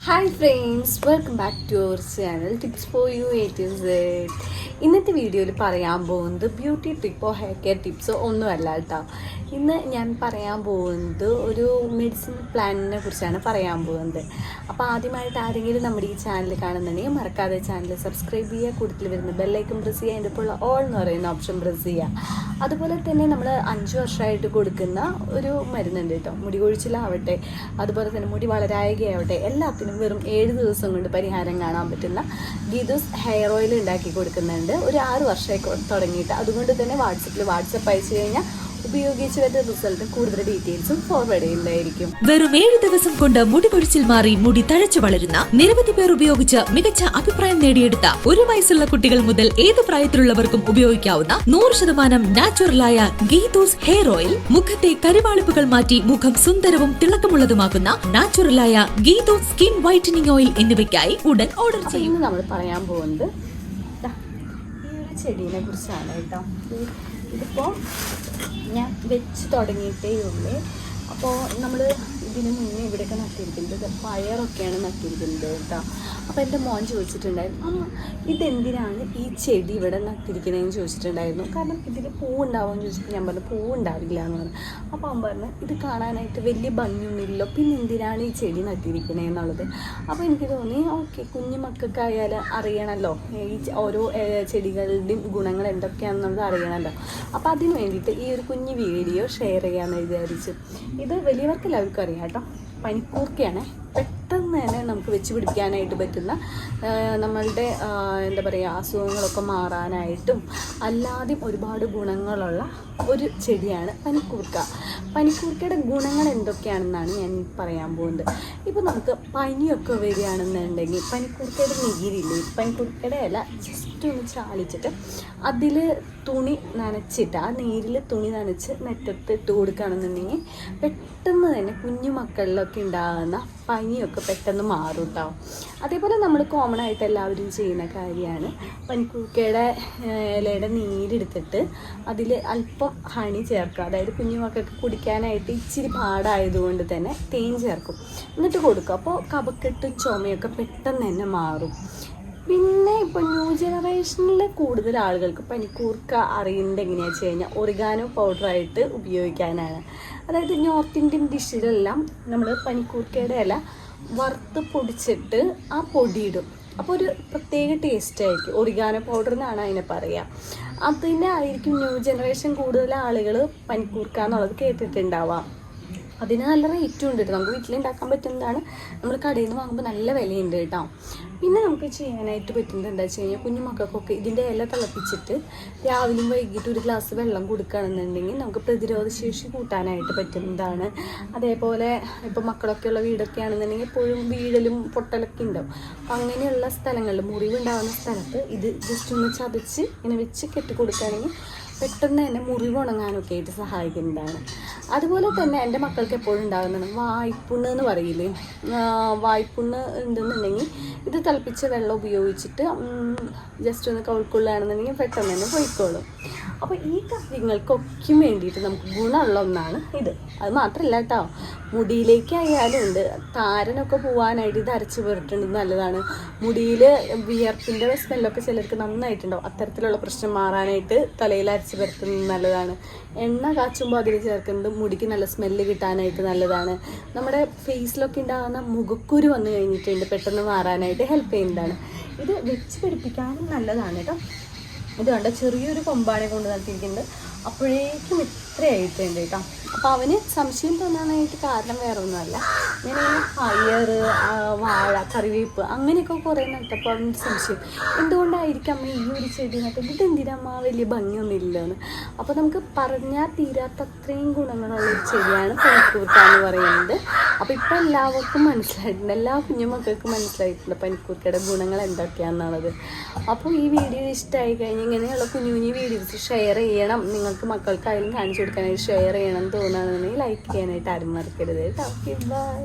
Hi friends welcome back to our channel tips for you eight is ഇന്നത്തെ വീഡിയോയിൽ പറയാൻ പോകുന്നത് ബ്യൂട്ടി ടിപ്പോ ഹെയർ കെയർ ടിപ്സോ ഒന്നുമല്ല കേട്ടോ. ഇന്ന് ഞാൻ പറയാൻ പോകുന്നത് ഒരു മെഡിസിൻ പ്ലാനിനെ കുറിച്ചാണ് പറയാൻ പോകുന്നത്. അപ്പോൾ ആദ്യമായിട്ട് ആരെങ്കിലും നമ്മുടെ ഈ ചാനൽ കാണുന്നുണ്ടെങ്കിൽ മറക്കാതെ ചാനൽ സബ്സ്ക്രൈബ് ചെയ്യുക. കൂടുതൽ വരുന്ന ബെല്ലൈക്കൺ പ്രസ് ചെയ്യുക. അതിന്റെ ഇപ്പോൾ ഓൾ എന്ന് പറയുന്ന ഓപ്ഷൻ പ്രസ് ചെയ്യുക. അതുപോലെ തന്നെ നമ്മൾ അഞ്ച് വർഷമായിട്ട് കൊടുക്കുന്ന ഒരു മരുന്നുണ്ട് കേട്ടോ. മുടി കൊഴിച്ചിലാവട്ടെ അതുപോലെ തന്നെ മുടി വളരായകയാവട്ടെ എല്ലാത്തിനും വെറും ഏഴ് ദിവസം കൊണ്ട് പരിഹാരം കാണാൻ പറ്റുന്ന ഗീതൂസ് ഹെയർ ഓയിൽ ഉണ്ടാക്കി കൊടുക്കുന്നുണ്ട്. ഒരു ആറ് വർഷമായി തുടങ്ങിയിട്ട്. അതുകൊണ്ട് തന്നെ വാട്സപ്പിൽ വാട്സപ്പ് അയച്ചു കഴിഞ്ഞാൽ ഉപയോഗിച്ച് വരുന്ന റിസൾട്ട് കൂടുതൽ ഡീറ്റെയിൽസും ഫോർവേഡ് ചെയ്യുന്നതായിരിക്കും വെറും ഏഴ് ദിവസം കൊണ്ട് മുടി കൊഴിച്ചിൽ മാറി മുടി തഴച്ചു വളരുന്ന നിരവധി പേർ ഉപയോഗിച്ച് മികച്ച അഭിപ്രായം നേടിയെടുത്ത ഒരു വയസ്സുള്ള കുട്ടികൾ മുതൽ ഏത് പ്രായത്തിലുള്ളവർക്കും ഉപയോഗിക്കാവുന്ന നൂറ് ശതമാനം നാച്ചുറലായ ഗീതൂസ് ഹെയർ ഓയിൽ മുഖത്തെ കരിവാളിപ്പുകൾ മാറ്റി മുഖം സുന്ദരവും തിളക്കമുള്ളതുമാക്കുന്ന നാച്ചുറലായ ഗീതൂസ് സ്കിൻ വൈറ്റനിങ് ഓയിൽ എന്നിവയ്ക്കായി ഉടൻ ഓർഡർ ചെയ്യും. നമ്മൾ പറയാൻ പോകുന്നത് ഈ ഒരു ചെടീനെ കുറിച്ചാണ് കേട്ടോ. ഇതിപ്പോൾ ഞാൻ വെച്ച് തുടങ്ങിയിട്ടേ ഉള്ളൂ. അപ്പോൾ നമ്മൾ ഇതിന് മുന്നേ ഇവിടെയൊക്കെ നട്ടിരിക്കുന്നത് പയറൊക്കെയാണ് നട്ടിരിക്കുന്നത് കേട്ടോ. അപ്പോൾ എന്റെ മോൻ ചോദിച്ചിട്ടുണ്ടായിരുന്നു അമ്മ ഇതെന്തിനാണ് ഈ ചെടി ഇവിടെ നട്ടിരിക്കുന്നതെന്ന് ചോദിച്ചിട്ടുണ്ടായിരുന്നു. കാരണം ഇതിൽ പൂവുണ്ടാവുമെന്ന് ചോദിച്ചപ്പോൾ ഞാൻ പറഞ്ഞു പൂവുണ്ടാവില്ല എന്ന് പറഞ്ഞു. അപ്പോൾ അവൻ പറഞ്ഞു ഇത് കാണാനായിട്ട് വലിയ ഭംഗിയൊന്നുമില്ലല്ലോ. പിന്നെ എന്തിനാണ് ഈ ചെടി നട്ടിരിക്കണേ എന്നുള്ളത്. അപ്പോൾ എനിക്ക് തോന്നി ഓക്കെ കുഞ്ഞു മക്കൾക്കായാലും അറിയണമല്ലോ ഈ ഓരോ ചെടികളുടെയും ഗുണങ്ങൾ എന്തൊക്കെയാണെന്നുള്ളത് അറിയണമല്ലോ അപ്പോൾ അതിന് വേണ്ടിയിട്ട് ഈ ഒരു കുഞ്ഞു വീഡിയോ ഷെയർ ചെയ്യാമെന്ന് വിചാരിച്ചു. ഇത് വലിയവർക്ക് എല്ലാവർക്കും അറിയാം. കേട്ടോ. പനിക്കൂർക്കയാണ്. പെട്ടെന്ന് തന്നെ നമുക്ക് വെച്ച് പിടിക്കാനായിട്ട് പറ്റുന്ന നമ്മളുടെ എന്താ പറയുക അസുഖങ്ങളൊക്കെ മാറാനായിട്ടും അല്ലാതെയും ഒരുപാട് ഗുണങ്ങളുള്ള ഒരു ചെടിയാണ് പനിക്കൂർക്ക. പനിക്കൂർക്കയുടെ ഗുണങ്ങൾ എന്തൊക്കെയാണെന്നാണ് ഞാൻ പറയാൻ പോകുന്നത്. ഇപ്പോൾ നമുക്ക് പനിയൊക്കെ വരികയാണെന്നുണ്ടെങ്കിൽ പനിക്കൂർക്കയുടെ നീരില്ലേ? പനിക്കൂർക്കയുടെ ഇല ജസ്റ്റ് ഒന്ന് ചാലിച്ചിട്ട് അതിൽ തുണി നനച്ചിട്ട് ആ നീരിൽ തുണി നനച്ച് നെറ്റത്ത് ഇട്ട് കൊടുക്കുകയാണെന്നുണ്ടെങ്കിൽ പെട്ടെന്ന് തന്നെ കുഞ്ഞു മക്കളിലൊക്കെ ഉണ്ടാകുന്ന പനിയൊക്കെ പെട്ടെന്ന് മാറും കേട്ടോ അതേപോലെ നമ്മൾ കോമൺ ആയിട്ട് എല്ലാവരും ചെയ്യുന്ന കാര്യമാണ്. പനിക്കൂക്കയുടെ ഇലയുടെ നീരെടുത്തിട്ട് അതിൽ അല്പം ഹണി ചേർക്കുക. അതായത് കുഞ്ഞുമക്കൾക്ക് കുടിക്കാനായിട്ട് ഇച്ചിരി പാടായതുകൊണ്ട് തന്നെ തേൻ ചേർക്കും. എന്നിട്ട് കൊടുക്കും അപ്പോൾ കപക്കെട്ടും ചുമയൊക്കെ പെട്ടെന്ന് തന്നെ മാറും. പിന്നെ ഇപ്പോൾ ന്യൂ ജനറേഷനിൽ കൂടുതൽ ആളുകൾക്ക് പനിക്കൂർക്ക അറിയുന്നത് എങ്ങനെയാണെന്ന് വെച്ച് കഴിഞ്ഞാൽ ഒറിഗാനോ പൗഡറായിട്ട് ഉപയോഗിക്കാനാണ്. അതായത് നോർത്ത് ഇന്ത്യൻ ഡിഷിലെല്ലാം നമ്മൾ പനിക്കൂർക്കയുടെ ഇല വറുത്ത് പൊടിച്ചിട്ട് ആ പൊടിയിടും അപ്പോൾ ഒരു പ്രത്യേക ടേസ്റ്റ് ആയിരിക്കും. ഒറിഗാനോ പൗഡർ എന്നാണ് അതിനെ പറയുക അതിനായിരിക്കും ന്യൂ ജനറേഷൻ കൂടുതൽ ആളുകൾ പനിക്കൂർക്ക എന്നുള്ളത് കേട്ടിട്ടുണ്ടാവാം. അതിന് നല്ല റേറ്റും ഉണ്ട് കേട്ടോ നമുക്ക് വീട്ടിലുണ്ടാക്കാൻ പറ്റുന്നതാണ്. നമ്മൾ കടയിൽ നിന്ന് വാങ്ങുമ്പോൾ നല്ല വിലയുണ്ട് കേട്ടോ പിന്നെ നമുക്ക് ചെയ്യാനായിട്ട് പറ്റുന്നത് എന്താ വെച്ച് കഴിഞ്ഞാൽ കുഞ്ഞു മക്കൾക്കൊക്കെ ഇതിന്റെ ഇല തിളപ്പിച്ചിട്ട് രാവിലെയും വൈകിട്ട് ഒരു ഗ്ലാസ് വെള്ളം കൊടുക്കുകയാണെന്നുണ്ടെങ്കിൽ നമുക്ക് പ്രതിരോധ ശേഷി കൂട്ടാനായിട്ട് പറ്റുന്നതാണ്. അതേപോലെ ഇപ്പോൾ മക്കളൊക്കെ ഉള്ള വീടൊക്കെ ആണെന്നുണ്ടെങ്കിൽ എപ്പോഴും വീഴലും പൊട്ടലൊക്കെ ഉണ്ടാവും അപ്പം അങ്ങനെയുള്ള സ്ഥലങ്ങളിൽ മുറിവുണ്ടാകുന്ന സ്ഥലത്ത് ഇത് ജസ്റ്റ് ഒന്ന് ചതച്ച് ഇങ്ങനെ വെച്ച് കെട്ടി കൊടുക്കുകയാണെങ്കിൽ പെട്ടെന്ന് തന്നെ മുറിവ് ഉണങ്ങാനൊക്കെ ആയിട്ട് സഹായിക്കുന്നതാണ്. അതുപോലെ തന്നെ എന്റെ മക്കൾക്ക് എപ്പോഴും ഉണ്ടാകുന്നതാണ് വായ്പുണ്ണ് എന്ന് പറയില്ലേ? വായ്പുണ്ണ് ഉണ്ടെന്നുണ്ടെങ്കിൽ ഇത് തിളപ്പിച്ച വെള്ളം ഉപയോഗിച്ചിട്ട് ജസ്റ്റ് ഒന്ന് കവിൾക്കൊള്ളുകയാണെന്നുണ്ടെങ്കിൽ പെട്ടെന്ന് തന്നെ പോയിക്കോളും. അപ്പോൾ ഈ കാര്യങ്ങൾക്കൊക്കെ വേണ്ടിയിട്ട് നമുക്ക് ഗുണമുള്ള ഒന്നാണ് ഇത്. അത് മാത്രമല്ല കേട്ടോ മുടിയിലേക്കായാലും ഉണ്ട് താരനൊക്കെ പോകാനായിട്ട് ഇത് അരച്ച് പുരട്ടുന്നത് നല്ലതാണ്. മുടിയിൽ വിയർപ്പിന്റെ സ്മെല്ലൊക്കെ ചിലർക്ക് നന്നായിട്ടുണ്ടാവും. അത്തരത്തിലുള്ള പ്രശ്നം മാറാനായിട്ട് തലയിൽ അരച്ച് പുരട്ടുന്നത് നല്ലതാണ്. എണ്ണ കാച്ചുമ്പോൾ അതിൽ ചേർക്കുന്നത് മുടിക്ക് നല്ല സ്മെല്ല് കിട്ടാനായിട്ട് നല്ലതാണ്. നമ്മുടെ ഫേസിലൊക്കെ ഉണ്ടാകുന്ന മുഖക്കുരു വന്നു കഴിഞ്ഞിട്ടുണ്ട്. പെട്ടെന്ന് മാറാനായിട്ട് ഹെൽപ്പ് ചെയ്യുന്നതാണ്. ഇത് വെച്ച് പിടിപ്പിക്കാനും നല്ലതാണ് കേട്ടോ ഇത് കണ്ട? ചെറിയൊരു കൊമ്പാനെ കൊണ്ട് നടത്തിയിരിക്കുന്നത്. അപ്പോഴേക്കും ഇത്രയായിട്ടുണ്ട് കേട്ടോ. അപ്പോൾ അവന് സംശയം തോന്നാനായിട്ട് കാരണം വേറെ ഒന്നുമല്ല ഇങ്ങനെ പയർ വാഴ കറിവേപ്പ് അങ്ങനെയൊക്കെ കുറേ നട്ടപ്പോൾ അവന് സംശയം. എന്തുകൊണ്ടായിരിക്കും അമ്മ ഈ ഒരു ചെടി നട്ടത്? ഇത് എന്തിനമ്മ വലിയ ഭംഗിയൊന്നുമില്ലെന്ന്. അപ്പോൾ നമുക്ക് പറഞ്ഞാൽ തീരാത്ത അത്രയും ഗുണങ്ങളുള്ള ഒരു ചെടിയാണ് പനിക്കൂർക്ക എന്ന് പറയുന്നത്. അപ്പോൾ ഇപ്പോൾ എല്ലാവർക്കും മനസ്സിലായിട്ടുണ്ട്. എല്ലാ കുഞ്ഞുമക്കൾക്കും മനസ്സിലായിട്ടുണ്ട് പനിക്കൂർക്കയുടെ ഗുണങ്ങൾ എന്തൊക്കെയാണെന്നുള്ളത്. അപ്പോൾ ഈ വീഡിയോ ഇഷ്ടമായി കഴിഞ്ഞ് ഇങ്ങനെയുള്ള കുഞ്ഞു കുഞ്ഞു വീഡിയോസ് ഷെയർ ചെയ്യണം. നിങ്ങൾക്ക് മക്കൾക്കായാലും കാണിച്ചു കൊടുക്കാനായിട്ട് ഷെയർ ചെയ്യണം. തോന്നുകയാണെന്നുണ്ടെങ്കിൽ ലൈക്ക് ചെയ്യാനായിട്ട് ആരും മറക്കരുത് കേട്ടോ. Okay bye